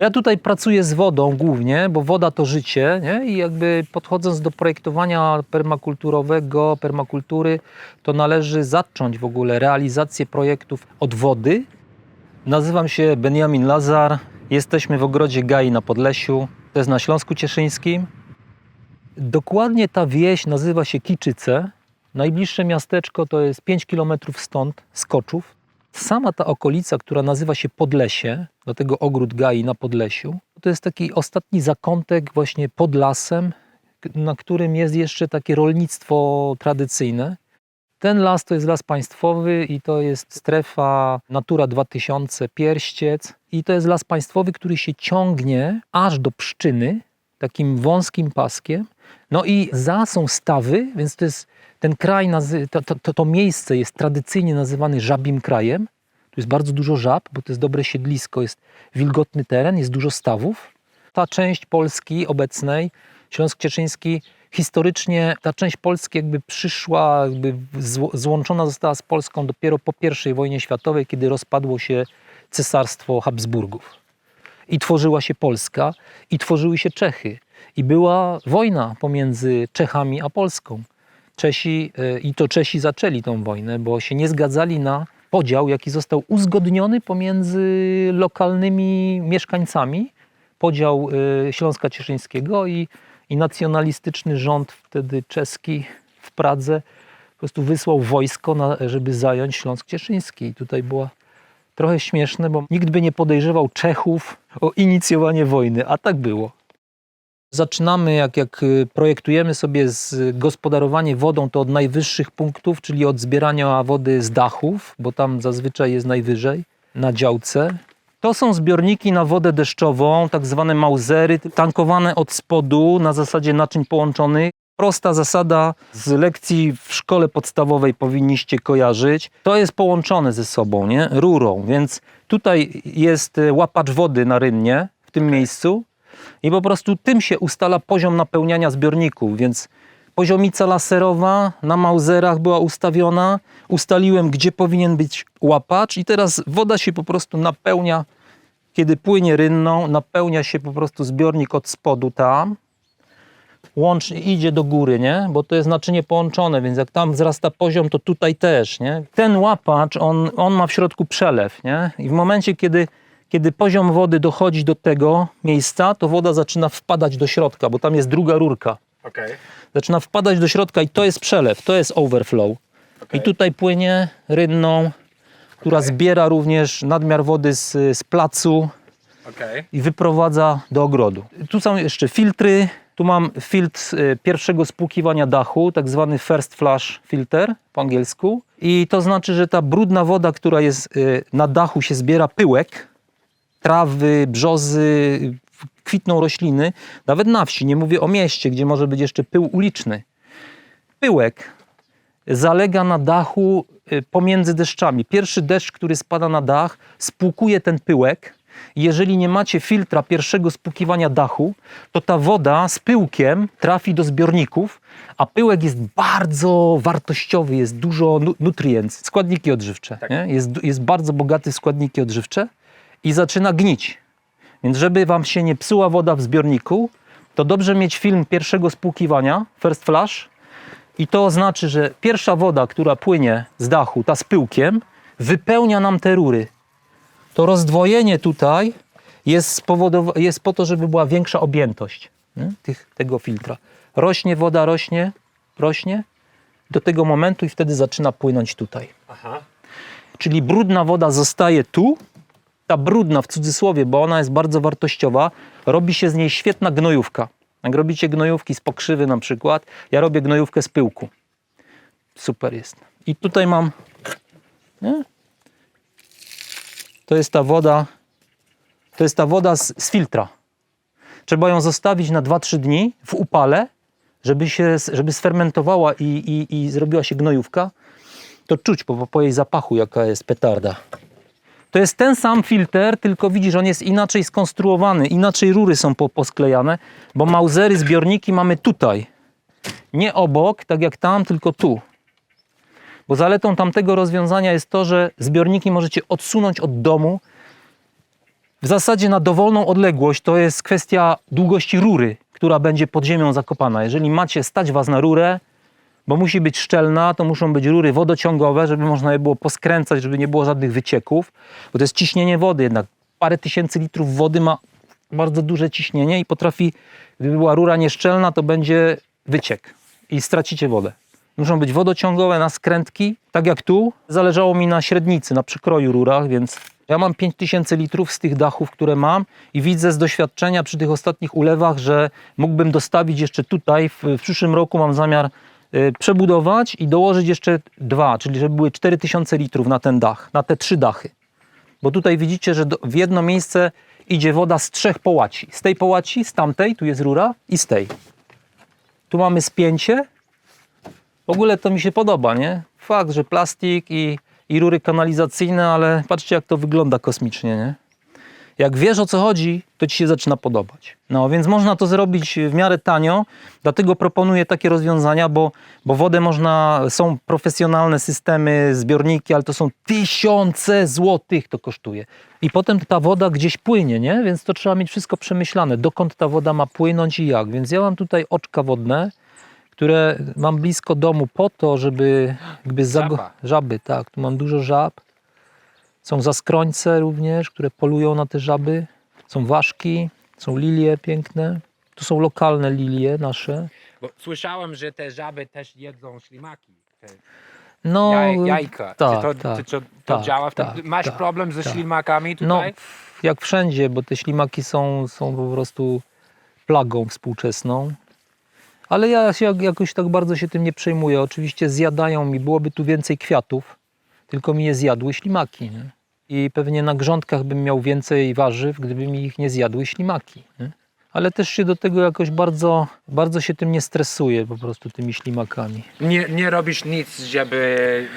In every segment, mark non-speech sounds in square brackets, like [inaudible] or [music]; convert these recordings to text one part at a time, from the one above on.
Ja tutaj pracuję z wodą głównie, bo woda to życie nie? i jakby podchodząc do projektowania permakulturowego, permakultury, to należy zacząć w ogóle realizację projektów od wody. Nazywam się Benjamin Lazar, jesteśmy w ogrodzie Gai na Podlesiu, to jest na Śląsku Cieszyńskim. Dokładnie ta wieś nazywa się Kiczyce. Najbliższe miasteczko to jest 5 km stąd, Skoczów. Sama ta okolica, która nazywa się Podlesie, do tego ogród Gai na Podlesiu, to jest taki ostatni zakątek właśnie pod lasem, na którym jest jeszcze takie rolnictwo tradycyjne. Ten las to jest las państwowy i to jest strefa Natura 2000 Pierściec i to jest las państwowy, który się ciągnie aż do Pszczyny, takim wąskim paskiem. No i za są stawy, więc to jest ten kraj, to, to, to, miejsce jest tradycyjnie nazywane żabim krajem. Tu jest bardzo dużo żab, bo to jest dobre siedlisko, jest wilgotny teren, jest dużo stawów. Ta część Polski obecnej, Śląsk Cieszyński, historycznie ta część Polski jakby przyszła, jakby złączona została z Polską dopiero po I wojnie światowej, kiedy rozpadło się cesarstwo Habsburgów i tworzyła się Polska, i tworzyły się Czechy. I była wojna pomiędzy Czechami a Polską. Czesi, y, i to Czesi zaczęli tą wojnę, bo się nie zgadzali na podział, jaki został uzgodniony pomiędzy lokalnymi mieszkańcami. Podział y, Śląska Cieszyńskiego i, i nacjonalistyczny rząd wtedy czeski w Pradze po prostu wysłał wojsko, na, żeby zająć Śląsk Cieszyński. I tutaj była trochę śmieszne, bo nikt by nie podejrzewał Czechów o inicjowanie wojny, a tak było. Zaczynamy, jak, jak y, projektujemy sobie z gospodarowanie wodą, to od najwyższych punktów, czyli od zbierania wody z dachów, bo tam zazwyczaj jest najwyżej, na działce. To są zbiorniki na wodę deszczową, tak zwane mauzery, tankowane od spodu na zasadzie naczyń połączonych. Prosta zasada z lekcji w szkole podstawowej powinniście kojarzyć. To jest połączone ze sobą, nie? Rurą, więc tutaj jest y, łapacz wody na rynnie w tym miejscu i po prostu tym się ustala poziom napełniania zbiorników, więc poziomica laserowa na mauzerach była ustawiona. Ustaliłem, gdzie powinien być łapacz i teraz woda się po prostu napełnia, kiedy płynie rynną, napełnia się po prostu zbiornik od spodu tam łącznie idzie do góry, nie? Bo to jest naczynie połączone, więc jak tam wzrasta poziom, to tutaj też, nie? Ten łapacz, on, on ma w środku przelew, nie? I w momencie, kiedy, kiedy poziom wody dochodzi do tego miejsca, to woda zaczyna wpadać do środka, bo tam jest druga rurka. Okej. Zaczyna wpadać do środka i to jest przelew, to jest overflow. Okej. I tutaj płynie rynną, która zbiera również nadmiar wody z, z placu, Okej. i wyprowadza do ogrodu. Tu są jeszcze filtry. Tu mam filtr y, pierwszego spłukiwania dachu, tak zwany first flush filter po angielsku. I to znaczy, że ta brudna woda, która jest y, na dachu, się zbiera pyłek, trawy, brzozy, kwitną rośliny. Nawet na wsi, nie mówię o mieście, gdzie może być jeszcze pył uliczny. Pyłek zalega na dachu y, pomiędzy deszczami. Pierwszy deszcz, który spada na dach, spłukuje ten pyłek. Jeżeli nie macie filtra pierwszego spłukiwania dachu, to ta woda z pyłkiem trafi do zbiorników, a pyłek jest bardzo wartościowy, jest dużo nu- nutrients, składniki odżywcze. Tak. Jest, jest bardzo bogaty w składniki odżywcze i zaczyna gnić. Więc żeby wam się nie psuła woda w zbiorniku, to dobrze mieć film pierwszego spłukiwania, first flush, i to znaczy, że pierwsza woda, która płynie z dachu, ta z pyłkiem, wypełnia nam te rury. To rozdwojenie tutaj jest, jest po to, żeby była większa objętość nie? Tych, tego filtra. Rośnie woda, rośnie, rośnie do tego momentu i wtedy zaczyna płynąć tutaj. Aha. Czyli brudna woda zostaje tu. Ta brudna w cudzysłowie, bo ona jest bardzo wartościowa, robi się z niej świetna gnojówka. Jak robicie gnojówki z pokrzywy na przykład, ja robię gnojówkę z pyłku. Super jest. I tutaj mam. Nie? To jest ta woda. To jest ta woda z, z filtra. Trzeba ją zostawić na 2-3 dni w upale, żeby się żeby sfermentowała i, i, i zrobiła się gnojówka to czuć po, po jej zapachu, jaka jest petarda. To jest ten sam filtr, tylko widzisz, on jest inaczej skonstruowany, inaczej rury są po, posklejane, bo mauzery, zbiorniki mamy tutaj. Nie obok, tak jak tam, tylko tu. Bo zaletą tamtego rozwiązania jest to, że zbiorniki możecie odsunąć od domu W zasadzie na dowolną odległość to jest kwestia długości rury, która będzie pod ziemią zakopana. Jeżeli macie stać was na rurę, bo musi być szczelna, to muszą być rury wodociągowe, żeby można je było poskręcać, żeby nie było żadnych wycieków, bo to jest ciśnienie wody jednak. Parę tysięcy litrów wody ma bardzo duże ciśnienie i potrafi, gdyby była rura nieszczelna, to będzie wyciek i stracicie wodę. Muszą być wodociągowe na skrętki, tak jak tu. Zależało mi na średnicy, na przykroju rurach, więc ja mam 5000 litrów z tych dachów, które mam i widzę z doświadczenia przy tych ostatnich ulewach, że mógłbym dostawić jeszcze tutaj. W, w przyszłym roku mam zamiar przebudować i dołożyć jeszcze dwa, czyli żeby były 4000 litrów na ten dach, na te trzy dachy. Bo tutaj widzicie, że w jedno miejsce idzie woda z trzech połaci. Z tej połaci, z tamtej, tu jest rura i z tej. Tu mamy spięcie. W ogóle to mi się podoba, nie? Fakt, że plastik i, i rury kanalizacyjne, ale patrzcie jak to wygląda kosmicznie, nie? Jak wiesz o co chodzi, to ci się zaczyna podobać. No więc można to zrobić w miarę tanio, dlatego proponuję takie rozwiązania, bo, bo wodę można, są profesjonalne systemy, zbiorniki, ale to są tysiące złotych to kosztuje. I potem ta woda gdzieś płynie, nie? Więc to trzeba mieć wszystko przemyślane, dokąd ta woda ma płynąć i jak. Więc ja mam tutaj oczka wodne, które mam blisko domu po to, żeby jakby zago- żaby, tak, tu mam dużo żab. Są zaskrońce również, które polują na te żaby. Są ważki, są lilie piękne. Tu są lokalne lilie nasze. Bo słyszałem, że te żaby też jedzą ślimaki. Te No, jaj, jajka. tak, czy to, tak, czy to, to tak, działa? Tak, Masz tak, problem ze tak. ślimakami no tutaj? f- jak wszędzie, bo te ślimaki są, są po prostu plagą współczesną. Ale ja się jak- jakoś tak bardzo się tym nie przejmuję. Oczywiście zjadają mi, byłoby tu więcej kwiatów, tylko mi je zjadły ślimaki. Nie? I pewnie na grządkach bym miał więcej warzyw, gdyby mi ich nie zjadły ślimaki. Nie? Ale też się do tego jakoś bardzo, bardzo się tym nie stresuję po prostu tymi ślimakami. Nie, nie robisz nic, żeby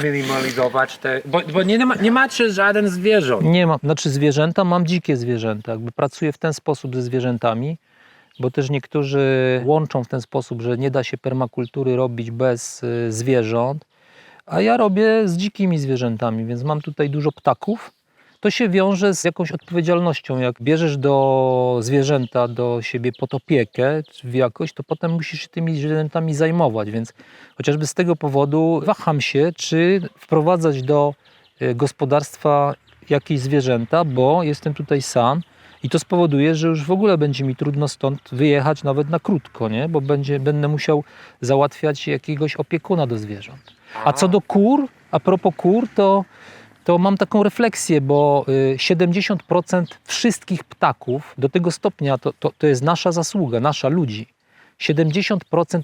zminimalizować te... Bo, bo nie, ma, nie macie żaden zwierząt. Nie mam, znaczy zwierzęta, mam dzikie zwierzęta. Jakby pracuję w ten sposób ze zwierzętami, bo też niektórzy łączą w ten sposób, że nie da się permakultury robić bez y, zwierząt, a ja robię z dzikimi zwierzętami, więc mam tutaj dużo ptaków. To się wiąże z jakąś odpowiedzialnością. Jak bierzesz do zwierzęta do siebie pod opiekę w jakość, to potem musisz się tymi zwierzętami zajmować, więc chociażby z tego powodu waham się, czy wprowadzać do y, gospodarstwa jakieś zwierzęta, bo jestem tutaj sam i to spowoduje, że już w ogóle będzie mi trudno stąd wyjechać nawet na krótko, nie? bo będzie, będę musiał załatwiać jakiegoś opiekuna do zwierząt. A co do kur, a propos kur, to, to mam taką refleksję, bo y, 70% wszystkich ptaków, do tego stopnia to, to, to jest nasza zasługa, nasza ludzi. 70%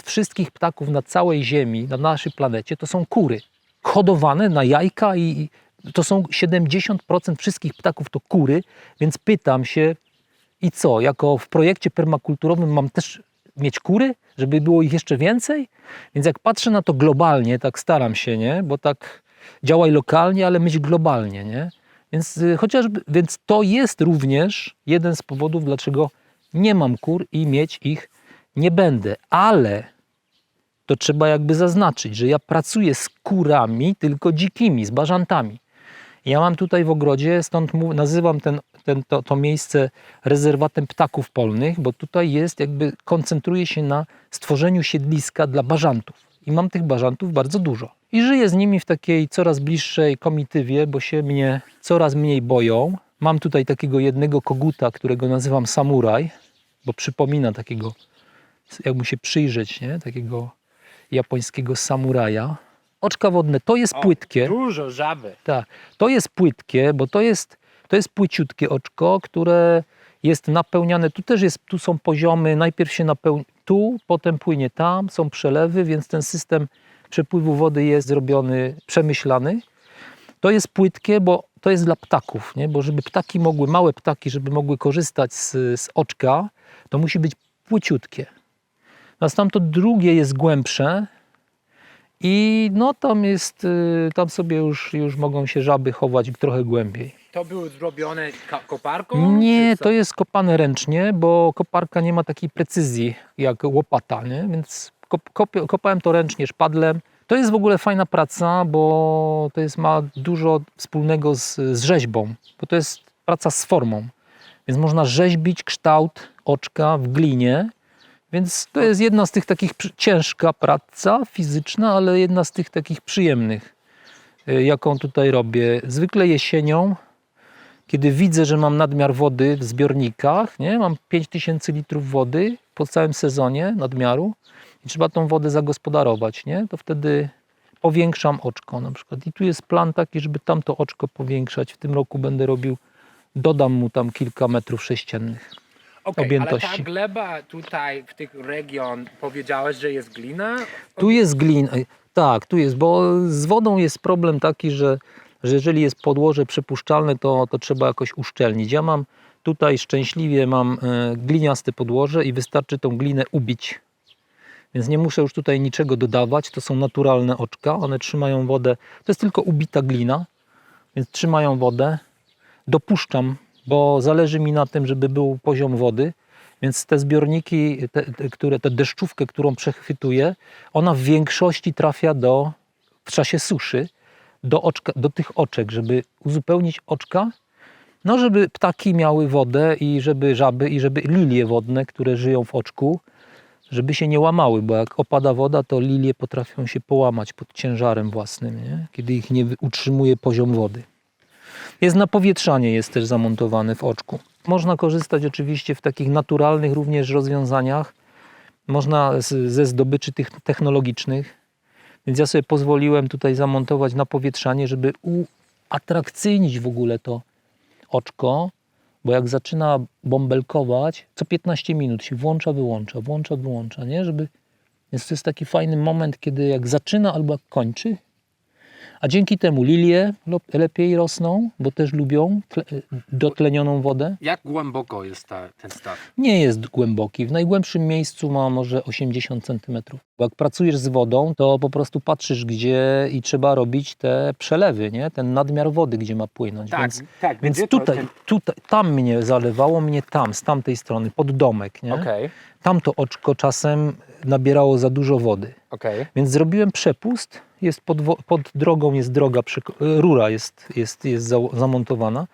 wszystkich ptaków na całej Ziemi, na naszej planecie, to są kury. Hodowane na jajka i i to są 70% wszystkich ptaków to kury, więc pytam się, i co, jako w projekcie permakulturowym mam też mieć kury, żeby było ich jeszcze więcej? Więc jak patrzę na to globalnie, tak staram się, nie? Bo tak działaj lokalnie, ale myśl globalnie, nie? Więc y, chociażby, więc to jest również jeden z powodów, dlaczego nie mam kur i mieć ich nie będę. Ale to trzeba jakby zaznaczyć, że ja pracuję z kurami, tylko dzikimi, z bażantami. Ja mam tutaj w ogrodzie, stąd nazywam ten, ten, to, to miejsce rezerwatem ptaków polnych, bo tutaj jest jakby, koncentruje się na stworzeniu siedliska dla bażantów. I mam tych bażantów bardzo dużo. I żyję z nimi w takiej coraz bliższej komitywie, bo się mnie coraz mniej boją. Mam tutaj takiego jednego koguta, którego nazywam samuraj, bo przypomina takiego, jak mu się przyjrzeć, nie? takiego japońskiego samuraja. Oczka wodne to jest O, płytkie. Dużo żaby. Tak, to jest płytkie, bo to jest, to jest płyciutkie oczko, które jest napełniane. Tu też jest, tu są poziomy, najpierw się napełni tu, potem płynie tam, są przelewy, więc ten system przepływu wody jest zrobiony, przemyślany. To jest płytkie, bo to jest dla ptaków, nie? bo żeby ptaki mogły, małe ptaki, żeby mogły korzystać z, z oczka, to musi być płyciutkie. Natomiast to drugie jest głębsze, i no tam jest, y, tam sobie już, już mogą się żaby chować trochę głębiej. To było zrobione koparką? Nie, to jest kopane ręcznie, bo koparka nie ma takiej precyzji jak łopata, nie? więc kop, kopie- kopałem to ręcznie szpadlem. To jest w ogóle fajna praca, bo to jest, ma dużo wspólnego z, z rzeźbą, bo to jest praca z formą. Więc można rzeźbić kształt oczka w glinie. Więc to jest jedna z tych takich ciężka praca fizyczna, ale jedna z tych takich przyjemnych, y, jaką tutaj robię. Zwykle jesienią, kiedy widzę, że mam nadmiar wody w zbiornikach, nie? mam 5000 litrów wody po całym sezonie nadmiaru i trzeba tą wodę zagospodarować, nie? to wtedy powiększam oczko na przykład. I tu jest plan taki, żeby tamto oczko powiększać. W tym roku będę robił, dodam mu tam kilka metrów sześciennych. Okej, objętości. ale ta gleba tutaj w tych region powiedziałeś, że jest glina? Tu jest glina. Tak, tu jest, bo z wodą jest problem taki, że, że jeżeli jest podłoże przepuszczalne, to, to trzeba jakoś uszczelnić. Ja mam tutaj szczęśliwie mam e, gliniaste podłoże i wystarczy tą glinę ubić. Więc nie muszę już tutaj niczego dodawać. To są naturalne oczka. One trzymają wodę. To jest tylko ubita glina, więc trzymają wodę. Dopuszczam, bo zależy mi na tym, żeby był poziom wody. Więc te zbiorniki, te, te, które, tę deszczówkę, którą przechwytuję, ona w większości trafia do, w czasie suszy do, oczka, do tych oczek, żeby uzupełnić oczka, no żeby ptaki miały wodę i żeby żaby i żeby lilie wodne, które żyją w oczku, żeby się nie łamały, bo jak opada woda, to lilie potrafią się połamać pod ciężarem własnym, nie? kiedy ich nie utrzymuje poziom wody. Jest napowietrzanie, jest też zamontowane w oczku. Można korzystać oczywiście w takich naturalnych również rozwiązaniach. Można ze zdobyczy tych technologicznych. Więc ja sobie pozwoliłem tutaj zamontować napowietrzanie, żeby uatrakcyjnić w ogóle to oczko, bo jak zaczyna bąbelkować, co 15 minut się włącza, wyłącza, włącza, wyłącza, nie? Żeby... Więc to jest taki fajny moment, kiedy jak zaczyna albo jak kończy, a dzięki temu lilie lo- lepiej rosną, bo też lubią tle, dotlenioną wodę. Jak głęboko jest ta, ten staw? Nie jest głęboki. W najgłębszym miejscu ma może 80 cm. Bo jak pracujesz z wodą, to po prostu patrzysz gdzie i trzeba robić te przelewy, nie? ten nadmiar wody, gdzie ma płynąć. Tak, Więc, tak. więc tutaj, ten- tutaj, tam mnie zalewało, mnie tam, z tamtej strony, pod domek. Nie? Okej, Tamto oczko czasem nabierało za dużo wody. okej. Więc zrobiłem przepust. Jest pod, pod drogą jest droga, rura jest, jest, jest za, zamontowana,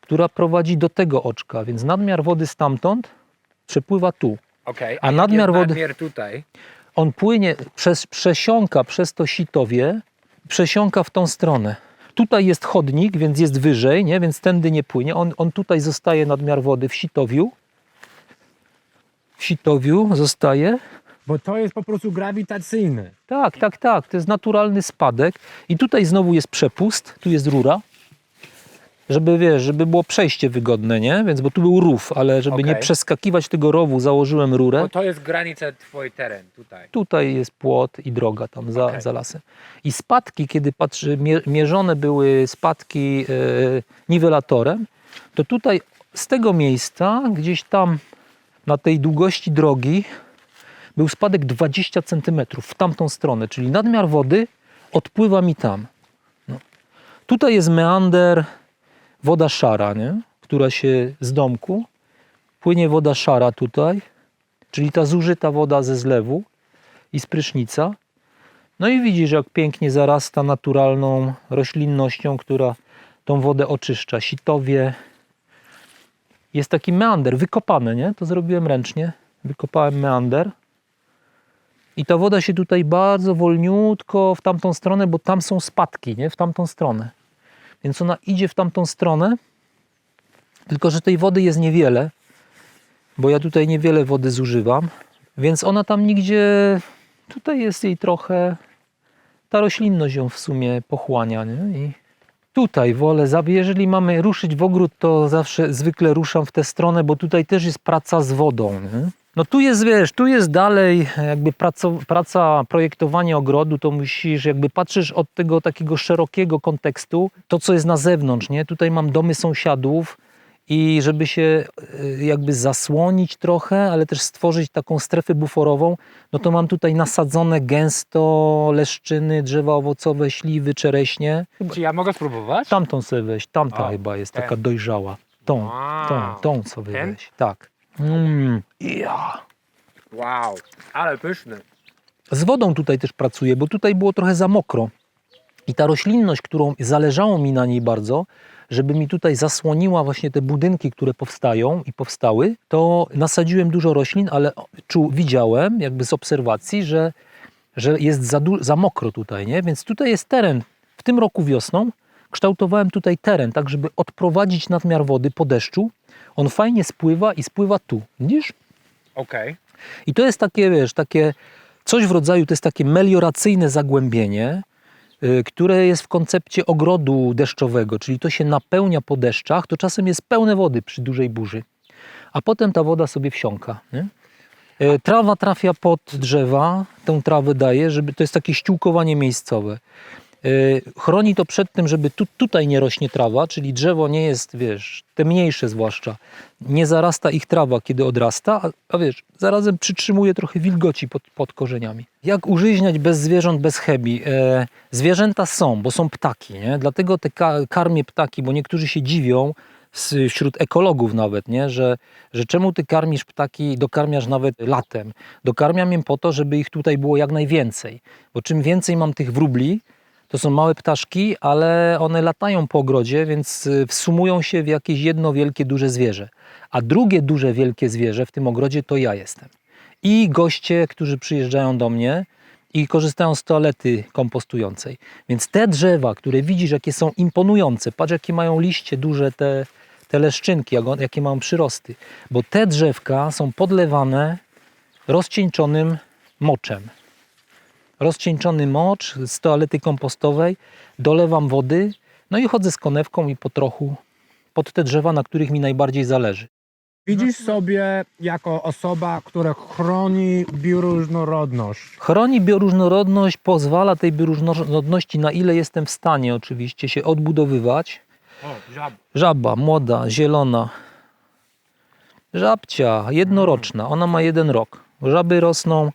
która prowadzi do tego oczka. Więc nadmiar wody stamtąd przepływa tu. okej. A jak nadmiar wody- nadmiar tutaj? On płynie, przez, przesiąka przez to sitowie, przesiąka w tą stronę. Tutaj jest chodnik, więc jest wyżej, nie? więc tędy nie płynie. On, on tutaj zostaje nadmiar wody w sitowiu. W sitowiu zostaje. Bo to jest po prostu grawitacyjny. Tak, tak, tak. To jest naturalny spadek. I tutaj znowu jest przepust, tu jest rura. Żeby wiesz, żeby było przejście wygodne, nie? Więc bo tu był rów, ale żeby nie Okej. przeskakiwać tego rowu, założyłem rurę. Bo to jest granica twój teren tutaj. Tutaj jest płot i droga tam za, Okej. za lasem. I spadki, kiedy patrzy, mie- mierzone były spadki e, niwelatorem, to tutaj z tego miejsca, gdzieś tam na tej długości drogi, był spadek 20 cm w tamtą stronę, czyli nadmiar wody odpływa mi tam. No. Tutaj jest meander, woda szara, nie? która się z domku, płynie woda szara tutaj, czyli ta zużyta woda ze zlewu i z prysznica. No i widzisz, jak pięknie zarasta naturalną roślinnością, która tą wodę oczyszcza. Sitowie. Jest taki meander, wykopane, nie? To zrobiłem ręcznie. Wykopałem meander. I ta woda się tutaj bardzo wolniutko w tamtą stronę, bo tam są spadki, nie? W tamtą stronę. Więc ona idzie w tamtą stronę. Tylko, że tej wody jest niewiele, bo ja tutaj niewiele wody zużywam. Więc ona tam nigdzie, tutaj jest jej trochę, ta roślinność ją w sumie pochłania, nie? I tutaj wolę, jeżeli mamy ruszyć w ogród, to zawsze zwykle ruszam w tę stronę, bo tutaj też jest praca z wodą, nie? No tu jest, wiesz, tu jest dalej jakby praca, praca projektowania ogrodu, to musisz, jakby patrzysz od tego takiego szerokiego kontekstu, to co jest na zewnątrz, nie? Tutaj mam domy sąsiadów, i żeby się y, jakby zasłonić trochę, ale też stworzyć taką strefę buforową, no to mam tutaj nasadzone gęsto leszczyny, drzewa owocowe, śliwy, czereśnie. Czy ja mogę spróbować? tamtą sobie weź, tamta O, chyba jest ten. taka dojrzała. Tą, Wow. tą, tą sobie Ten? weź. Tak. Mm, ja. Wow, ale pyszny. Z wodą tutaj też pracuję, bo tutaj było trochę za mokro. I ta roślinność, którą zależało mi na niej bardzo, żeby mi tutaj zasłoniła właśnie te budynki, które powstają i powstały, to nasadziłem dużo roślin, ale czu, widziałem jakby z obserwacji, że, że jest za, za mokro tutaj, nie? Więc tutaj jest teren. W tym roku wiosną kształtowałem tutaj teren, tak żeby odprowadzić nadmiar wody po deszczu. On fajnie spływa i spływa tu. Widzisz? Okej. I to jest takie, wiesz, takie coś w rodzaju, to jest takie melioracyjne zagłębienie, które jest w koncepcie ogrodu deszczowego, czyli to się napełnia po deszczach, to czasem jest pełne wody przy dużej burzy, a potem ta woda sobie wsiąka. Nie? Y, Trawa trafia pod drzewa, tę trawę daje, żeby to jest takie ściółkowanie miejscowe. Y, Chroni to przed tym, żeby tu, tutaj nie rośnie trawa, czyli drzewo nie jest, wiesz, te mniejsze zwłaszcza, nie zarasta ich trawa, kiedy odrasta, a, a wiesz, zarazem przytrzymuje trochę wilgoci pod, pod korzeniami. Jak użyźniać bez zwierząt, bez chemii? E, zwierzęta są, bo są ptaki, nie? dlatego te ka karmię ptaki, bo niektórzy się dziwią, wśród ekologów nawet, nie? Że, że czemu ty karmisz ptaki, dokarmiasz nawet latem. Dokarmiam je po to, żeby ich tutaj było jak najwięcej, bo czym więcej mam tych wróbli, to są małe ptaszki, ale one latają po ogrodzie, więc y, wsumują się w jakieś jedno wielkie, duże zwierzę. A drugie duże, wielkie zwierzę w tym ogrodzie to ja jestem. I goście, którzy przyjeżdżają do mnie i korzystają z toalety kompostującej. Więc te drzewa, które widzisz, jakie są imponujące, patrz jakie mają liście duże, te, te leszczynki, jakie mają przyrosty. Bo te drzewka są podlewane rozcieńczonym moczem rozcieńczony mocz z toalety kompostowej, dolewam wody, no i chodzę z konewką i po trochu pod te drzewa, na których mi najbardziej zależy. Widzisz sobie jako osoba, która chroni bioróżnorodność. Chroni bioróżnorodność, pozwala tej bioróżnorodności, na ile jestem w stanie oczywiście, się odbudowywać. O, żab. Żaba, młoda, zielona. Żabcia, jednoroczna, ona ma jeden rok. Żaby rosną,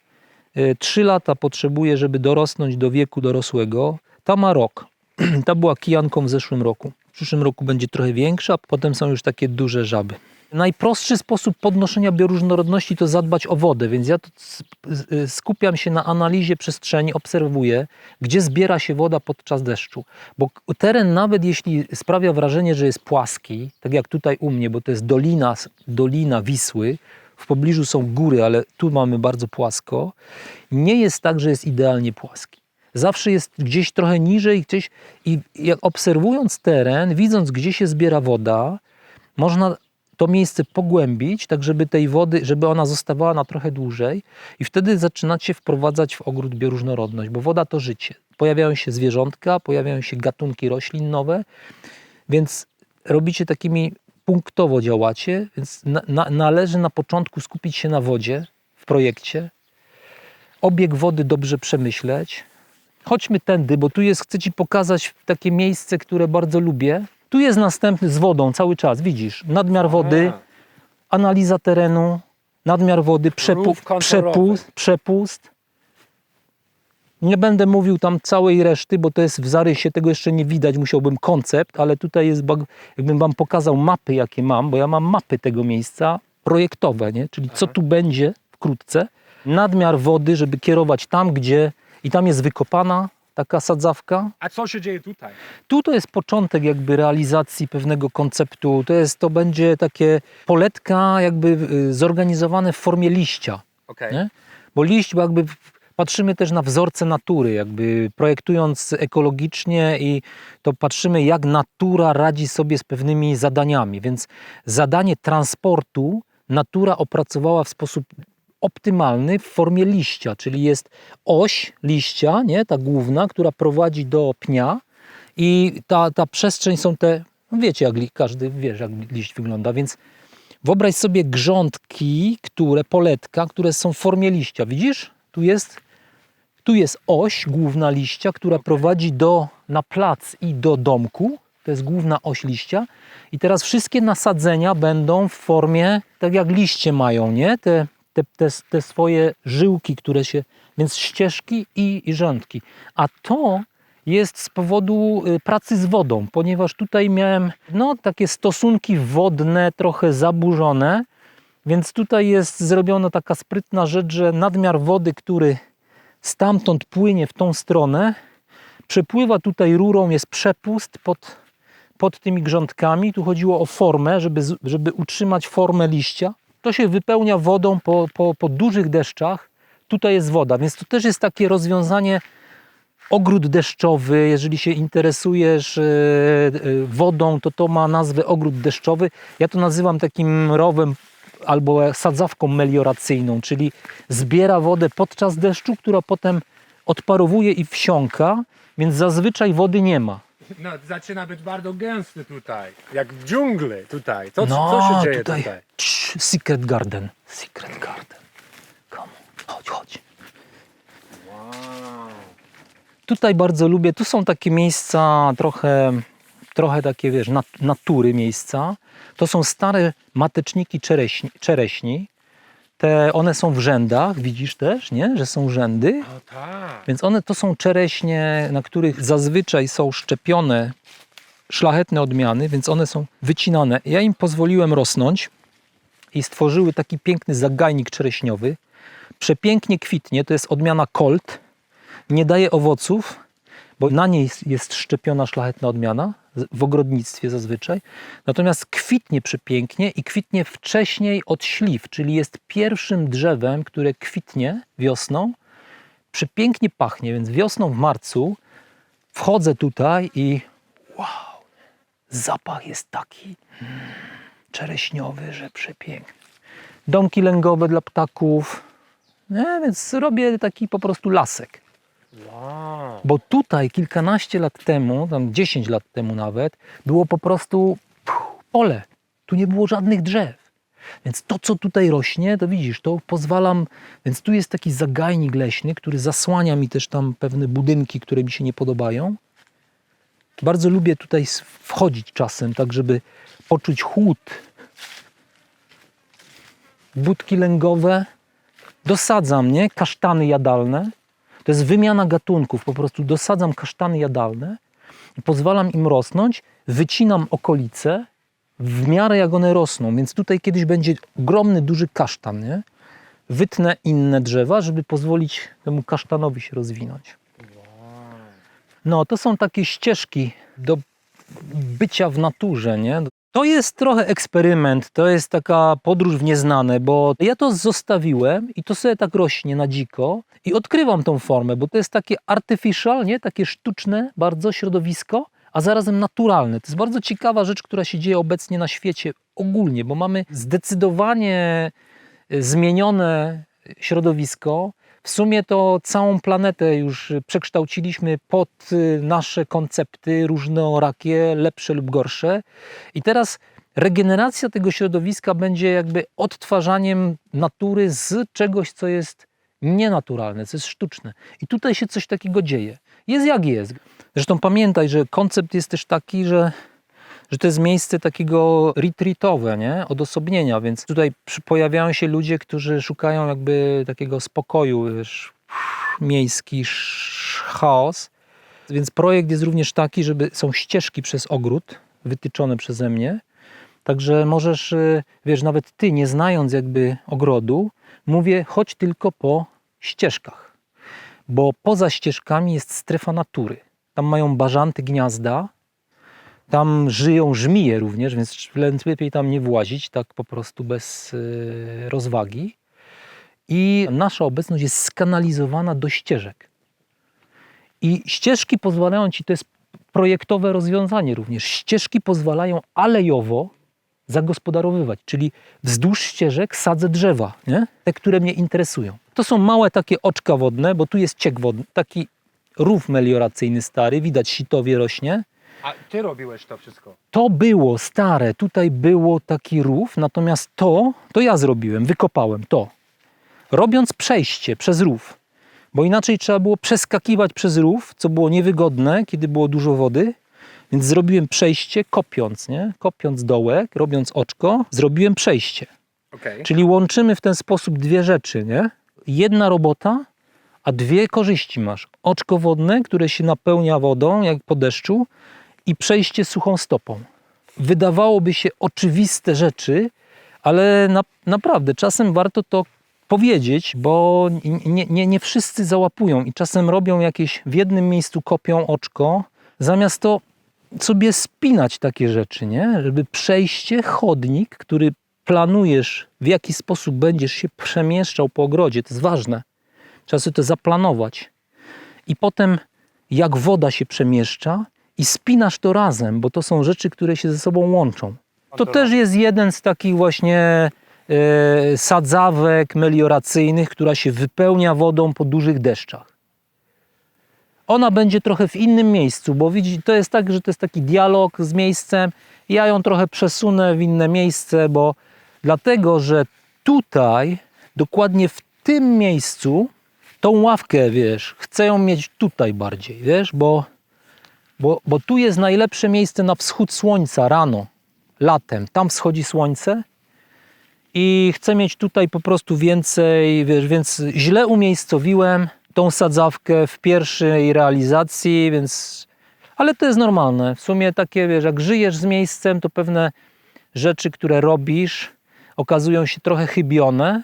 trzy lata potrzebuje, żeby dorosnąć do wieku dorosłego. Ta ma rok. [clears throat] Ta była kijanką w zeszłym roku. W przyszłym roku będzie trochę większa, potem są już takie duże żaby. Najprostszy sposób podnoszenia bioróżnorodności to zadbać o wodę, więc ja s- skupiam się na analizie przestrzeni, obserwuję, gdzie zbiera się woda podczas deszczu. Bo teren, nawet jeśli sprawia wrażenie, że jest płaski, tak jak tutaj u mnie, bo to jest dolina, dolina Wisły, w pobliżu są góry, ale tu mamy bardzo płasko, nie jest tak, że jest idealnie płaski. Zawsze jest gdzieś trochę niżej, gdzieś i jak obserwując teren, widząc gdzie się zbiera woda, można to miejsce pogłębić, tak żeby tej wody, żeby ona zostawała na trochę dłużej i wtedy zaczynacie wprowadzać w ogród bioróżnorodność, bo woda to życie. Pojawiają się zwierzątka, pojawiają się gatunki roślin nowe, więc robicie takimi punktowo działacie, więc na, na, należy na początku skupić się na wodzie w projekcie, obieg wody dobrze przemyśleć. Chodźmy tędy, bo tu jest, chcę Ci pokazać takie miejsce, które bardzo lubię. Tu jest następny z wodą cały czas, widzisz, nadmiar wody, analiza terenu, nadmiar wody, przepu, przepust, przepust. Nie będę mówił tam całej reszty, bo to jest w zarysie, tego jeszcze nie widać, musiałbym koncept, ale tutaj jest, jakbym Wam pokazał mapy, jakie mam, bo ja mam mapy tego miejsca projektowe, nie? czyli co tu będzie wkrótce. Nadmiar wody, żeby kierować tam, gdzie i tam jest wykopana taka sadzawka, A co się dzieje tutaj? tu to jest początek jakby realizacji pewnego konceptu. To jest, to będzie takie poletka jakby y, zorganizowane w formie liścia, Okej. nie? Bo liść jakby patrzymy też na wzorce natury, jakby projektując ekologicznie i to patrzymy jak natura radzi sobie z pewnymi zadaniami, więc zadanie transportu natura opracowała w sposób optymalny w formie liścia, czyli jest oś liścia, nie, ta główna, która prowadzi do pnia i ta, ta przestrzeń są te, no wiecie, jak każdy wie, jak liść wygląda, więc wyobraź sobie grządki, które, poletka, które są w formie liścia. Widzisz? Tu jest, tu jest oś główna liścia, która prowadzi do, na plac i do domku. To jest główna oś liścia. I teraz wszystkie nasadzenia będą w formie, tak jak liście mają, nie? Te, te, te, te swoje żyłki, które się, więc ścieżki i, i rządki. A to jest z powodu y, pracy z wodą, ponieważ tutaj miałem no, takie stosunki wodne trochę zaburzone, więc tutaj jest zrobiona taka sprytna rzecz, że nadmiar wody, który stamtąd płynie w tą stronę, Przepływa tutaj rurą, jest przepust pod, pod tymi grządkami. Tu chodziło o formę, żeby, żeby utrzymać formę liścia. To się wypełnia wodą po, po, po dużych deszczach. Tutaj jest woda, więc to też jest takie rozwiązanie ogród deszczowy. Jeżeli się interesujesz e, e, wodą, to to ma nazwę ogród deszczowy. Ja to nazywam takim rowem albo sadzawką melioracyjną, czyli zbiera wodę podczas deszczu, która potem odparowuje i wsiąka, więc zazwyczaj wody nie ma. No, zaczyna być bardzo gęsty tutaj. Jak w dżungli tutaj. To, no, co się dzieje tutaj? Cii, secret garden. Secret garden. Come on. Chodź, chodź. Tutaj bardzo lubię, tu są takie miejsca trochę, trochę takie, wiesz, nat- natury miejsca. To są stare mateczniki czereśni, czereśni. Te, one są w rzędach, widzisz też, nie? Że są rzędy. O tak. Więc one to są czereśnie, na których zazwyczaj są szczepione szlachetne odmiany, więc one są wycinane. Ja im pozwoliłem rosnąć i stworzyły taki piękny zagajnik czereśniowy. Przepięknie kwitnie, to jest odmiana Colt. Nie daje owoców, bo na niej jest- szczepiona szlachetna odmiana w ogrodnictwie zazwyczaj. Natomiast kwitnie przepięknie i kwitnie wcześniej od śliw, czyli jest pierwszym drzewem, które kwitnie wiosną przepięknie pachnie, więc wiosną w marcu wchodzę tutaj i wow, zapach jest taki czereśniowy, że przepiękny. Domki lęgowe dla ptaków, nie, więc robię taki po prostu lasek. Bo tutaj kilkanaście lat temu, tam 10 lat temu nawet, było po prostu pole. Tu nie było żadnych drzew. Więc to, co tutaj rośnie, to widzisz, to pozwalam. Więc tu jest taki zagajnik leśny, który zasłania mi też tam pewne budynki, które mi się nie podobają. Bardzo lubię tutaj wchodzić czasem, tak żeby poczuć chłód. Budki lęgowe. Dosadzam, nie? Kasztany jadalne. To jest wymiana gatunków. Po prostu dosadzam kasztany jadalne pozwalam im rosnąć. Wycinam okolice w miarę jak one rosną. Więc tutaj kiedyś będzie ogromny, duży kasztan. Nie? Wytnę inne drzewa, żeby pozwolić temu kasztanowi się rozwinąć. No, to są takie ścieżki do bycia w naturze, nie? To jest trochę eksperyment, to jest taka podróż w nieznane, bo ja to zostawiłem i to sobie tak rośnie na dziko i odkrywam tą formę, bo to jest takie artificial, nie? Takie sztuczne bardzo środowisko, a zarazem naturalne. To jest bardzo ciekawa rzecz, która się dzieje obecnie na świecie ogólnie, bo mamy zdecydowanie y, zmienione środowisko. W sumie to całą planetę już przekształciliśmy pod y, nasze koncepty różnorakie, lepsze lub gorsze. I teraz regeneracja tego środowiska będzie jakby odtwarzaniem natury z czegoś, co jest nienaturalne, co jest sztuczne. I tutaj się coś takiego dzieje. Jest jak jest. Zresztą pamiętaj, że koncept jest też taki, że że to jest miejsce takiego retreatowe, nie? odosobnienia, więc tutaj pojawiają się ludzie, którzy szukają jakby takiego spokoju, wiesz, miejski chaos. Więc projekt jest również taki, żeby są ścieżki przez ogród wytyczone przeze mnie. Także możesz, y, wiesz, nawet ty, nie znając jakby ogrodu, mówię, chodź tylko po ścieżkach, bo poza ścieżkami jest strefa natury. Tam mają bażanty gniazda, tam żyją żmije również, więc lepiej tam nie włazić, tak po prostu bez y, rozwagi. I nasza obecność jest skanalizowana do ścieżek. I ścieżki pozwalają ci, to jest projektowe rozwiązanie również, ścieżki pozwalają alejowo zagospodarowywać, czyli wzdłuż ścieżek sadzę drzewa, nie? te, które mnie interesują. To są małe takie oczka wodne, bo tu jest ciek wodny, taki rów melioracyjny stary, widać sitowie rośnie. A ty robiłeś to wszystko? To było stare, tutaj było taki rów, natomiast to, to ja zrobiłem, wykopałem to. Robiąc przejście przez rów, bo inaczej trzeba było przeskakiwać przez rów, co było niewygodne, kiedy było dużo wody, więc zrobiłem przejście kopiąc, nie? Kopiąc dołek, robiąc oczko, zrobiłem przejście. Okej. Czyli łączymy w ten sposób dwie rzeczy, nie? Jedna robota, a dwie korzyści masz. Oczko wodne, które się napełnia wodą, jak po deszczu, i przejście suchą stopą. Wydawałoby się oczywiste rzeczy, ale na, naprawdę czasem warto to powiedzieć, bo nie, nie, nie wszyscy załapują i czasem robią jakieś, w jednym miejscu kopią oczko, zamiast to sobie spinać takie rzeczy, nie? Żeby przejście, chodnik, który planujesz, w jaki sposób będziesz się przemieszczał po ogrodzie, to jest ważne. Trzeba sobie to zaplanować. I potem, jak woda się przemieszcza, i spinasz to razem, bo to są rzeczy, które się ze sobą łączą. To też jest jeden z takich właśnie e, sadzawek melioracyjnych, która się wypełnia wodą po dużych deszczach. Ona będzie trochę w innym miejscu, bo widzi, to jest tak, że to jest taki dialog z miejscem. Ja ją trochę przesunę w inne miejsce, bo dlatego, że tutaj, dokładnie w tym miejscu, tą ławkę, wiesz, chcę ją mieć tutaj bardziej, wiesz, bo, bo, bo tu jest najlepsze miejsce na wschód słońca rano, latem. Tam wschodzi słońce i chcę mieć tutaj po prostu więcej, wiesz, więc źle umiejscowiłem tą sadzawkę w pierwszej realizacji, więc ale to jest normalne. W sumie takie, wiesz, jak żyjesz z miejscem, to pewne rzeczy, które robisz, okazują się trochę chybione.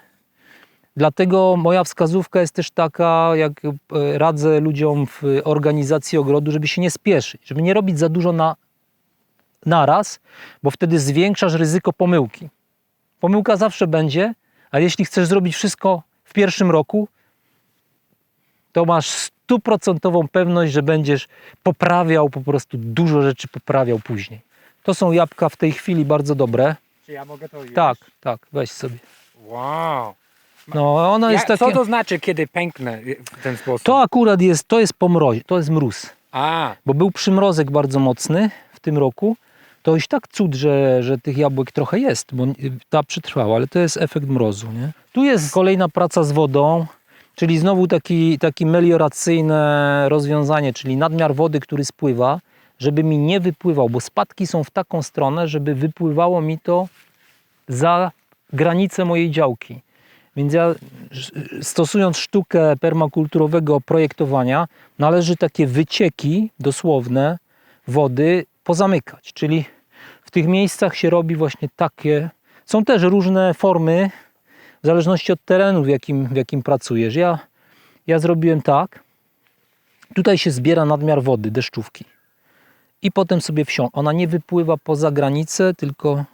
Dlatego moja wskazówka jest też taka, jak e, radzę ludziom w organizacji ogrodu, żeby się nie spieszyć, żeby nie robić za dużo na naraz, bo wtedy zwiększasz ryzyko pomyłki. Pomyłka zawsze będzie, ale jeśli chcesz zrobić wszystko w pierwszym roku, to masz stuprocentową pewność, że będziesz poprawiał po prostu dużo rzeczy poprawiał później. To są jabłka w tej chwili bardzo dobre. Czy ja mogę to jeść? Tak, tak, weź sobie. Wow. No, ono jest. Co to znaczy, kiedy pęknę w ten sposób? To akurat jest, to jest po mrozie, to jest mróz. A, Bo był przymrozek bardzo mocny w tym roku. To już tak cud, że, że tych jabłek trochę jest, bo ta przetrwała, ale to jest efekt mrozu. Nie? Tu jest kolejna praca z wodą, czyli znowu taki, taki melioracyjne rozwiązanie, czyli nadmiar wody, który spływa, żeby mi nie wypływał, bo spadki są w taką stronę, żeby wypływało mi to za granicę mojej działki. Więc ja stosując sztukę permakulturowego projektowania, należy takie wycieki dosłowne wody pozamykać. Czyli w tych miejscach się robi właśnie takie. Są też różne formy, w zależności od terenu, w jakim, w jakim pracujesz. Ja, ja zrobiłem tak. Tutaj się zbiera nadmiar wody, deszczówki. I potem sobie wsiąka. Ona nie wypływa poza granicę, tylko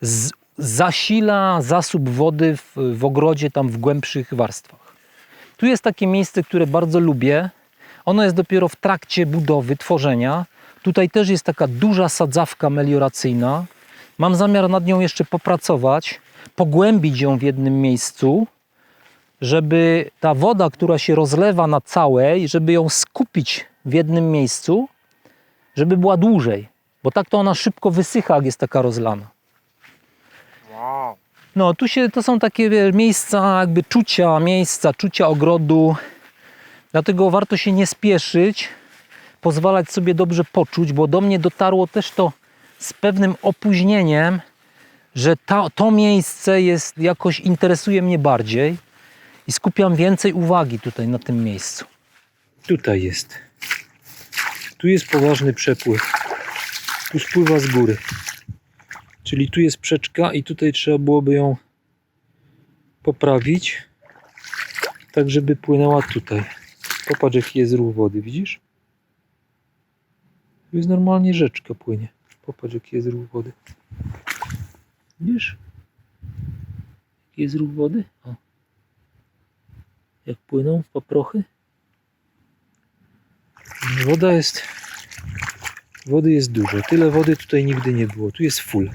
z, zasila zasób wody w, w ogrodzie, tam w głębszych warstwach. Tu jest takie miejsce, które bardzo lubię. Ono jest dopiero w trakcie budowy, tworzenia. Tutaj też jest taka duża sadzawka melioracyjna. Mam zamiar nad nią jeszcze popracować, pogłębić ją w jednym miejscu, żeby ta woda, która się rozlewa na całej, żeby ją skupić w jednym miejscu, żeby była dłużej. Bo tak to ona szybko wysycha, jak jest taka rozlana. No, tu się, to są takie wie, miejsca, jakby czucia, miejsca, czucia ogrodu. Dlatego warto się nie spieszyć, pozwalać sobie dobrze poczuć, bo do mnie dotarło też to z pewnym opóźnieniem, że ta, to miejsce jest jakoś interesuje mnie bardziej i skupiam więcej uwagi tutaj na tym miejscu. Tutaj jest. Tu jest poważny przepływ. Tu spływa z góry. Czyli tu jest przeczka i tutaj trzeba byłoby ją poprawić, tak żeby płynęła tutaj. Popatrz jaki jest ruch wody, widzisz? Tu jest normalnie rzeczka płynie. Popatrz jaki jest ruch wody. Widzisz? Jaki jest ruch wody? O. Jak płyną paprochy? Woda jest... Wody jest dużo. Tyle wody tutaj nigdy nie było. Tu jest full.